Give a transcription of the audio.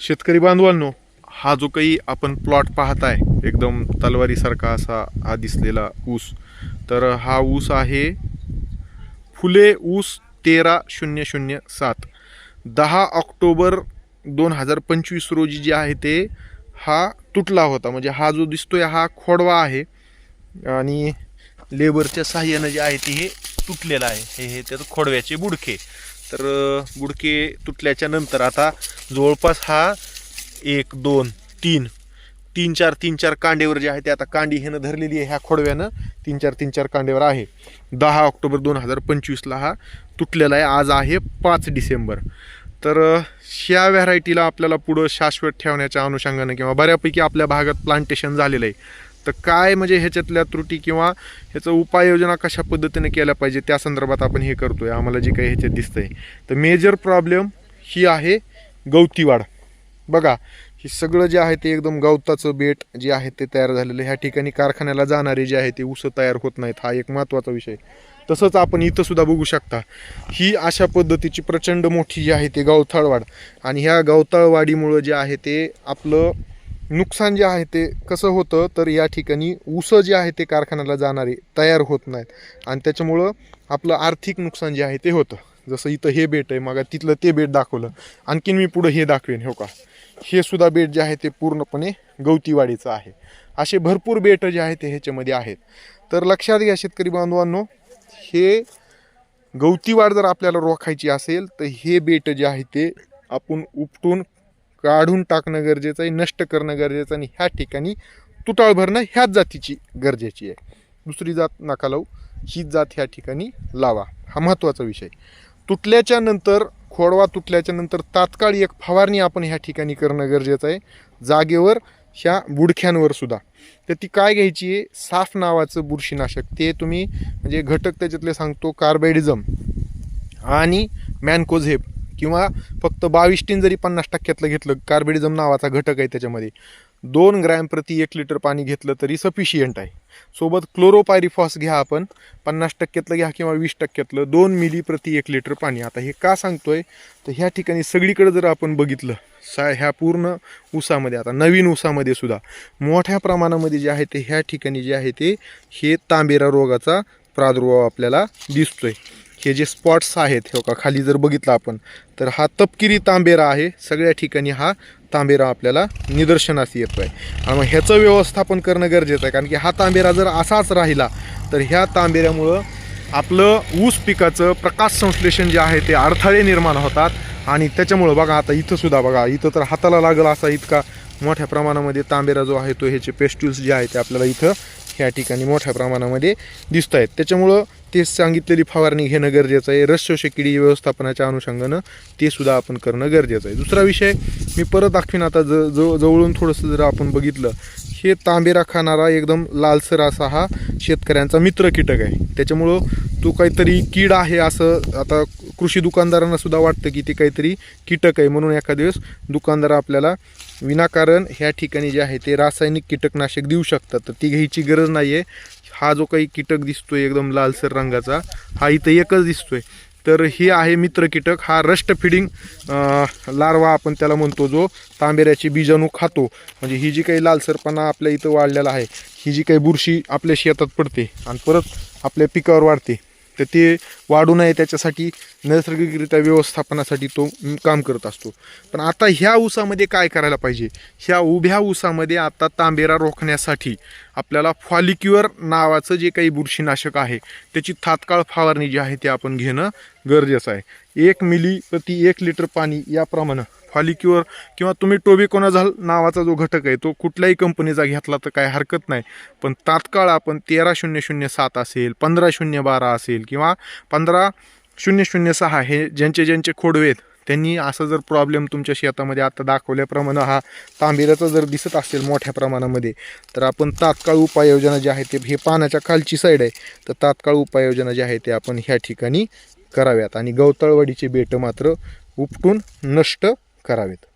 शेतकरी बांधवांनो हा जो काही आपण प्लॉट पाहत आहे एकदम तलवारीसारखा असा हा दिसलेला ऊस. तर हा ऊस आहे फुले ऊस तेरा शून्य शून्य सात. दहा ऑक्टोबर दोन हजार पंचवीस रोजी जे आहे ते हा तुटला होता. म्हणजे हा जो दिसतोय हा खोडवा आहे आणि लेबरच्या साह्यानं जे आहे ते हे तुटलेलं आहे. हे हे त्याचं खोडव्याचे बुडके. तर बुडके तुटल्याच्या नंतर आता जवळपास हा एक दोन तीन तीन चार तीन चार कांडेवर जे आहे ते आता कांडी ह्यानं धरलेली आहे ह्या खोडव्यानं तीन चार तीन चार कांडेवर आहे. दहा ऑक्टोबर दोन हजार पंचवीसला हा तुटलेला आहे आज आहे पाच डिसेंबर. तर ह्या व्हरायटीला आपल्याला पुढं शाश्वत ठेवण्याच्या अनुषंगानं किंवा बऱ्यापैकी आपल्या भागात प्लांटेशन झालेलं आहे. तर काय म्हणजे ह्याच्यातल्या त्रुटी किंवा ह्याचं उपाययोजना कशा पद्धतीने केल्या पाहिजे? त्या संदर्भात आपण हे करतो आहे आम्हाला जे काही ह्याच्यात दिसतंय. तर मेजर प्रॉब्लेम ही आहे गवतीवाढ. बघा हे सगळं जे आहे ते एकदम गवताचं बेट जे आहे ते तयार झालेलं ह्या ठिकाणी कारखान्याला जाणारे जे आहे ते उसं तयार होत नाहीत. हा एक महत्त्वाचा विषय तसंच आपण इथं सुद्धा बघू शकता ही अशा पद्धतीची प्रचंड मोठी जी आहे ते गवताळवाढ. आणि ह्या गवताळवाढीमुळं जे आहे ते आपलं नुकसान जे आहे ते कसं होतं तर या ठिकाणी ऊस जे आहे ते कारखान्याला जाणारे तयार होत नाहीत. आणि त्याच्यामुळं आपलं आर्थिक नुकसान जे आहे ते होतं. जसं इथं हे बेट आहे मग तिथलं ते बेट दाखवलं. आणखीन मी पुढं हे दाखवेन हो का? हे सुद्धा बेट जे आहे ते पूर्णपणे गवतीवाडीचं आहे. असे भरपूर बेट जे आहे ते ह्याच्यामध्ये आहेत. तर लक्षात घ्या शेतकरी बांधवांनो हे गवतीवाड जर आपल्याला रोखायची असेल तर हे बेट जे आहे ते आपण उपटून काढून टाकणं गरजेचं आहे नष्ट करणं गरजेचं आणि ह्या ठिकाणी तुटाळ भरणं ह्याच जातीची गरजेची आहे. दुसरी जात नका लावू हीच जात ह्या ठिकाणी लावा. हा महत्त्वाचा विषय. तुटल्याच्या नंतर खोडवा तुटल्याच्या नंतर तात्काळ एक फवारणी आपण ह्या ठिकाणी करणं गरजेचं आहे. जागेवर ह्या बुडख्यांवर सुद्धा. तर ती काय घ्यायची आहे? साफ नावाचं बुरशीनाशक. ते तुम्ही म्हणजे घटक त्याच्यातले सांगतो कार्बाइडिझम आणि मॅनकोझेब. किंवा फक्त बावीस टीन जरी पन्नास टक्क्यातलं घेतलं कार्बेडिझम नावाचा घटक आहे त्याच्यामध्ये दोन ग्रॅम प्रति एक लिटर पाणी घेतलं तरी सफिशियंट आहे. सोबत क्लोरोपायरिफॉस घ्या आपण पन्नास टक्क्यातलं घ्या किंवा वीस टक्क्यातलं दोन मिली प्रति एक लिटर पाणी. आता हे का सांगतोय? तर ह्या ठिकाणी सगळीकडे जर आपण बघितलं सा ह्या पूर्ण ऊसामध्ये आता नवीन ऊसामध्ये सुद्धा मोठ्या प्रमाणामध्ये जे आहे ते ह्या ठिकाणी जे आहे ते हे तांबेरा रोगाचा प्रादुर्भाव आपल्याला दिसतोय. हे जे स्पॉट्स आहेत हे का खाली जर बघितलं आपण तर हा तपकिरी तांबेरा आहे. सगळ्या ठिकाणी हा तांबेरा आपल्याला निदर्शनास येतो आहे आणि मग ह्याचं व्यवस्थापन करणं गरजेचं आहे कारण की हा तांबेरा जर असाच राहिला तर ह्या तांबेऱ्यामुळं आपलं ऊस पिकाचं प्रकाश संश्लेषण जे आहे ते अडथळे निर्माण होतात. आणि त्याच्यामुळं बघा आता इथंसुद्धा बघा इथं तर हाताला लागला असा इतका मोठ्या प्रमाणामध्ये तांबेरा जो आहे तो ह्याचे पेस्ट्युल्स जे आहे ते आपल्याला इथं ह्या ठिकाणी मोठ्या प्रमाणामध्ये दिसत आहेत त्याच्यामुळं ते सांगितलेली फवारणी घेणं गरजेचं आहे. रस किडी व्यवस्थापनाच्या अनुषंगानं ते सुद्धा आपण करणं गरजेचं आहे. दुसरा विषय मी परत दाखवीन आता ज ज जवळून थोडंसं जर आपण बघितलं हे तांबेरा खाणारा एकदम लालसर असा हा शेतकऱ्यांचा मित्र कीटक आहे. त्याच्यामुळं तो काहीतरी कीड आहे असं आता कृषी दुकानदारांना सुद्धा वाटतं की ते काहीतरी कीटक आहे. म्हणून एखाद्या वेळेस दुकानदार आपल्याला विनाकारण ह्या ठिकाणी जे आहे ते रासायनिक कीटकनाशक देऊ शकतात. तर ती घ्यायची गरज नाही आहे हा जो काही कीटक दिसतोय एकदम लालसर रंगाचा हा इथं एकच दिसतोय. तर हे आहे मित्र कीटक हा रस्ट फिडिंग लार्वा आपण त्याला म्हणतो जो तांबेऱ्याची बीजाणू खातो. म्हणजे ही जी काही लालसरपणा आपल्या इथं वाढलेला आहे ही जी काही बुरशी आपल्या शेतात पडते आणि परत आपल्या पिकावर वाढते. तर ते वाढू नये त्याच्यासाठी नैसर्गिकरित्या व्यवस्थापनासाठी तो काम करत असतो. पण आता ह्या ऊसामध्ये काय करायला पाहिजे? ह्या उभ्या ऊसामध्ये आता तांबेरा रोखण्यासाठी आपल्याला फॉलिक्युअर नावाचं जे काही बुरशीनाशक आहे त्याची तात्काळ फवारणी जी आहे ते आपण घेणं गरजेचं आहे. एक मिली प्रति एक लिटर पाणी याप्रमाणे फॉलिक्युअर किंवा तुम्ही टोबिकोनाझाल नावाचा जो घटक आहे तो कुठल्याही कंपनीचा घेतला तर काय हरकत नाही. पण तात्काळ आपण तेरा शून्य शून्य सात असेल पंधरा शून्य बारा असेल किंवा पंधरा शून्य शून्य सहा हे ज्यांचे ज्यांचे खोडवे आहेत त्यांनी असा जर प्रॉब्लेम तुमच्या शेतामध्ये आता दाखवल्याप्रमाणे हा तांबेऱ्याचा जर दिसत असेल मोठ्या प्रमाणामध्ये तर आपण तात्काळ उपाययोजना जी आहे ते हे पानाच्या खालची साईड आहे तर तात्काळ उपाययोजना जी आहे ते आपण ह्या ठिकाणी कराव्यात. आणि गवतळवाडीचे बेटं मात्र उपटून नष्ट каравит.